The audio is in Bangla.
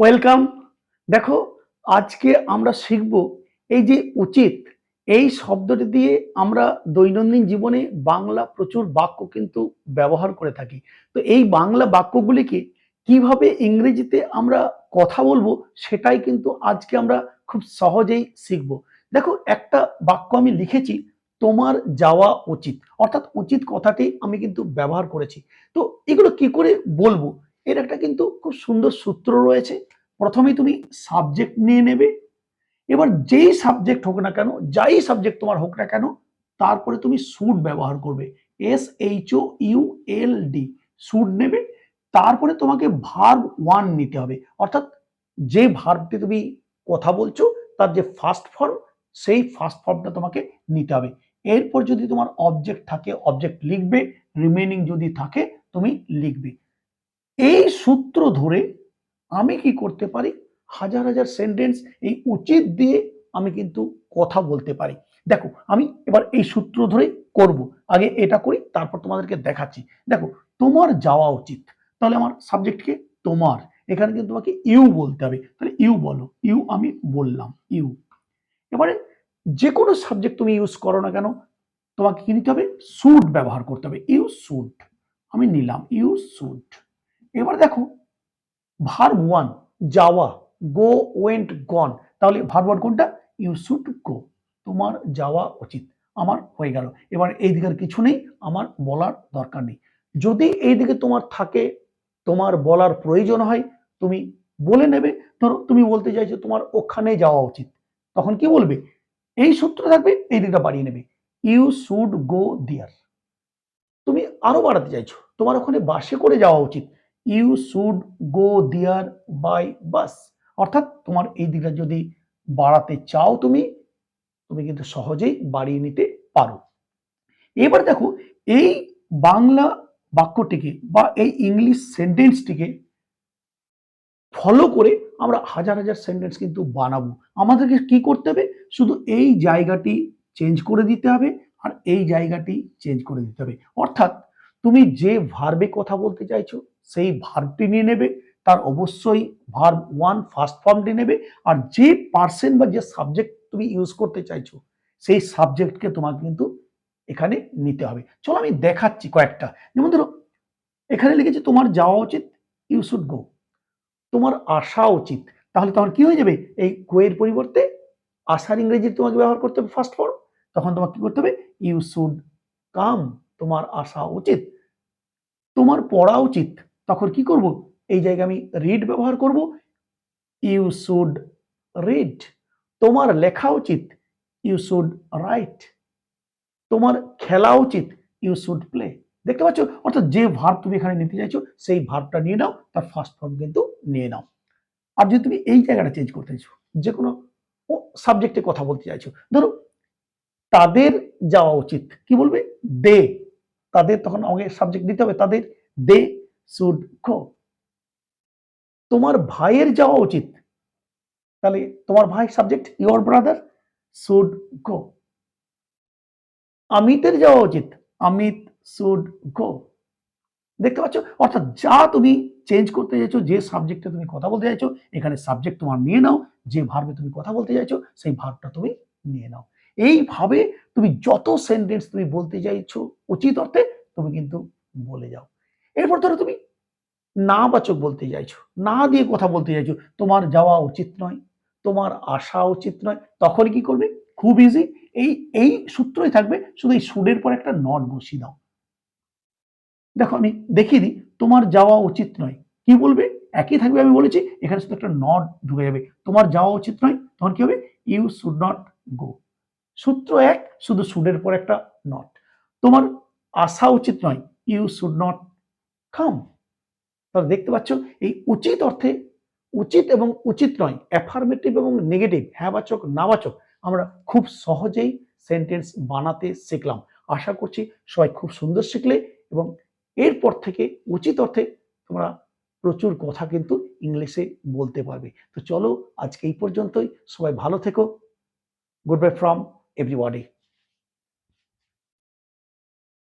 ওয়েলকাম। দেখো, আজকে আমরা শিখব এই যে উচিত, এই শব্দটি দিয়ে আমরা দৈনন্দিন জীবনে বাংলা প্রচুর বাক্য কিন্তু ব্যবহার করে থাকি। তো এই বাংলা বাক্যগুলিকে কীভাবে ইংরেজিতে আমরা কথা বলব সেটাই কিন্তু আজকে আমরা খুব সহজেই শিখব। দেখো, একটা বাক্য আমি লিখেছি, তোমার যাওয়া উচিত। অর্থাৎ উচিত কথাটি আমি কিন্তু ব্যবহার করেছি। তো এগুলো কি করে বলব? এর একটা কিন্তু খুব সুন্দর সূত্র রয়েছে। প্রথমেই তুমি সাবজেক্ট নিয়ে নেবে। এবার যেই সাবজেক্ট হোক না কেন, যাই সাবজেক্ট তোমার হোক না কেন, তারপরে তুমি সুড ব্যবহার করবে। S H O U L D should নেবে। তারপরে তোমাকে ভার্ব ওয়ান নিতে হবে। অর্থাৎ যে ভার্বটি তুমি কথা বলছো, তার যে ফার্স্ট ফর্ম সেই ফার্স্ট ফর্মটা তোমাকে নিতে হবে। এরপর যদি তোমার অবজেক্ট থাকে অবজেক্ট লিখবে রিমেনিং যদি থাকে, তুমি লিখবে। এই সূত্র ধরে আমি কি করতে পারি? হাজার হাজার সেন্টেন্স এই উচিত দিয়ে আমি কিন্তু কথা বলতে পারি। দেখো, আমি এবার এই সূত্র ধরে করব। আগে এটা করি, তারপর তোমাদেরকে দেখাচ্ছি। দেখো, তোমার যাওয়া উচিত। তাহলে আমার সাবজেক্টকে তোমার। এখানে কিন্তু তোমাকে ইউ বলতে হবে। তাহলে ইউ বলো। ইউ আমি বললাম। ইউ এবারে যে কোনো সাবজেক্ট তুমি ইউজ করো না কেন, তোমাকে কি নিতে হবে? সুট ব্যবহার করতে হবে। ইউ সুট আমি নিলাম। ইউ সুড এবার দেখো ভার্ব ওয়ান যাওয়া গো ওয়েন্ট গন তাহলে ভার্ব ওয়ান কোনটা? ইউ শুড গো তোমার যাওয়া উচিত, আমার হয়ে গেল। এবার এই দিকের কিছু নেই, আমার বলার দরকার নেই। যদি এই দিকে তোমার থাকে, তোমার বলার প্রয়োজন হয়, তুমি বলে নেবে, ধরো তুমি বলতে চাইছো তোমার ওখানে যাওয়া উচিত, তখন কি বলবে? এই সূত্র থাকবে, এই দিকটা বাড়িয়ে নেবে। ইউ শুড গো দিয়ার তুমি আরও বাড়াতে চাইছো, তোমার ওখানে বাসে করে যাওয়া উচিত ইউ শুড গো দিয়ার বাই বাস অর্থাৎ তোমার এই দিকটা যদি বাড়াতে চাও তুমি তুমি কিন্তু সহজেই বাড়িয়ে নিতে পারো। এবার দেখো, এই বাংলা বাক্যটিকে বা এই ইংলিশ সেন্টেন্সটিকে ফলো করে আমরা হাজার হাজার সেন্টেন্স কিন্তু বানাবো। আমাদেরকে কি করতে হবে? শুধু এই জায়গাটি চেঞ্জ করে দিতে হবে আর এই জায়গাটি চেঞ্জ করে দিতে হবে। অর্থাৎ তুমি যে ভার্বে কথা বলতে চাইছো, সেই ভার্বটি নিয়ে নেবে, তার অবশ্যই ভার্ব ওয়ান ফার্স্ট ফর্মটি নেবে, আর যে পার্সন বা যে সাবজেক্ট তুমি ইউজ করতে চাইছো, সেই সাবজেক্টকে তোমাকে কিন্তু এখানে নিতে হবে। চলো আমি দেখাচ্ছি কয়েকটা। যেমন ধরো, এখানে লিখেছে, তোমার যাওয়া উচিত ইউ শুড গো তোমার আসা উচিত। তাহলে তখন কি হয়ে যাবে? এই গোয়ের পরিবর্তে আসার ইংরেজি তোমাকে ব্যবহার করতে হবে ফার্স্ট ফর্ম তখন তোমাকে কি করতে হবে? ইউ শুড কাম তোমার আসা উচিত। তোমার পড়া উচিত। তখন কি করব? এই জায়গায় আমি রিড ব্যবহার করব। ইউ শুড রিড তোমার লেখা উচিত। ইউ শুড রাইট তোমার খেলা উচিত। ইউ শুড প্লে দেখতে পাচ্ছ? অর্থাৎ যে ভার্ব তুমি এখানে নিতে চাইছো, সেই ভার্বটা নিয়ে নাও। তার ফার্স্ট ফর্ম কিন্তু নিয়ে নাও। আর যদি তুমি এই জায়গাটা চেঞ্জ করতে চাইছো যে কোনো সাবজেক্টে কথা বলতে চাইছো, ধরো, তাদের যাওয়া উচিত। কি বলবে? দে তাদের তখন আমাকে সাবজেক্ট দিতে হবে, তাদের দে শুড গো তোমার ভাইয়ের যাওয়া উচিত। তাহলে তোমার ভাই subject your brother should go অমিতের যাওয়া উচিত। অমিত শুড গো দেখতে পাচ্ছ? অর্থাৎ যা তুমি চেঞ্জ করতে চাইছো, যে সাবজেক্টে তুমি কথা বলতে চাইছো, এখানে সাবজেক্ট তোমার নিয়ে নাও, যে ভার্বে তুমি কথা বলতে চাইছো, সেই ভার্বটা তুমি নিয়ে নাও। এইভাবে তুমি যত সেন্টেন্স তুমি বলতে চাইছো উচিত অর্থে তুমি কিন্তু বলে যাও। এরপর ধরো তুমি না বাচক বলতে চাইছো, না দিয়ে কথা বলতে চাইছো, তোমার যাওয়া উচিত নয়, তোমার আসা উচিত নয়, তখন কি করবে? খুব ইজি এই এই সূত্রই থাকবে, শুধু এই সুরের পর একটা নট বসিয়ে দাও। দেখো আমি দেখিয়ে দিই, তোমার যাওয়া উচিত নয়, কি বলবে? একই থাকবে আমি বলেছি, এখানে শুধু একটা নট ঢুকে যাবে, তোমার যাওয়া উচিত নয়, তখন কি হবে? ইউ শুড নট গো সূত্র এক, শুধু সুডের পর একটা নট তোমার আসা উচিত নয় ইউ শুড নট কাম তাহলে দেখতে পাচ্ছ, এই উচিত অর্থে উচিত এবং উচিত নয় অ্যাফার্মেটিভ এবং নেগেটিভ হ্যাঁবাচক, নাবাচক, আমরা খুব সহজেই সেন্টেন্স বানাতে শিখলাম। আশা করছি সবাই খুব সুন্দর শিখলে এবং এরপর থেকে উচিত অর্থে তোমরা প্রচুর কথা কিন্তু ইংলিশে বলতে পারবে। তো চলো আজকে এই পর্যন্তই, সবাই ভালো থেকো। Good bye from everybody.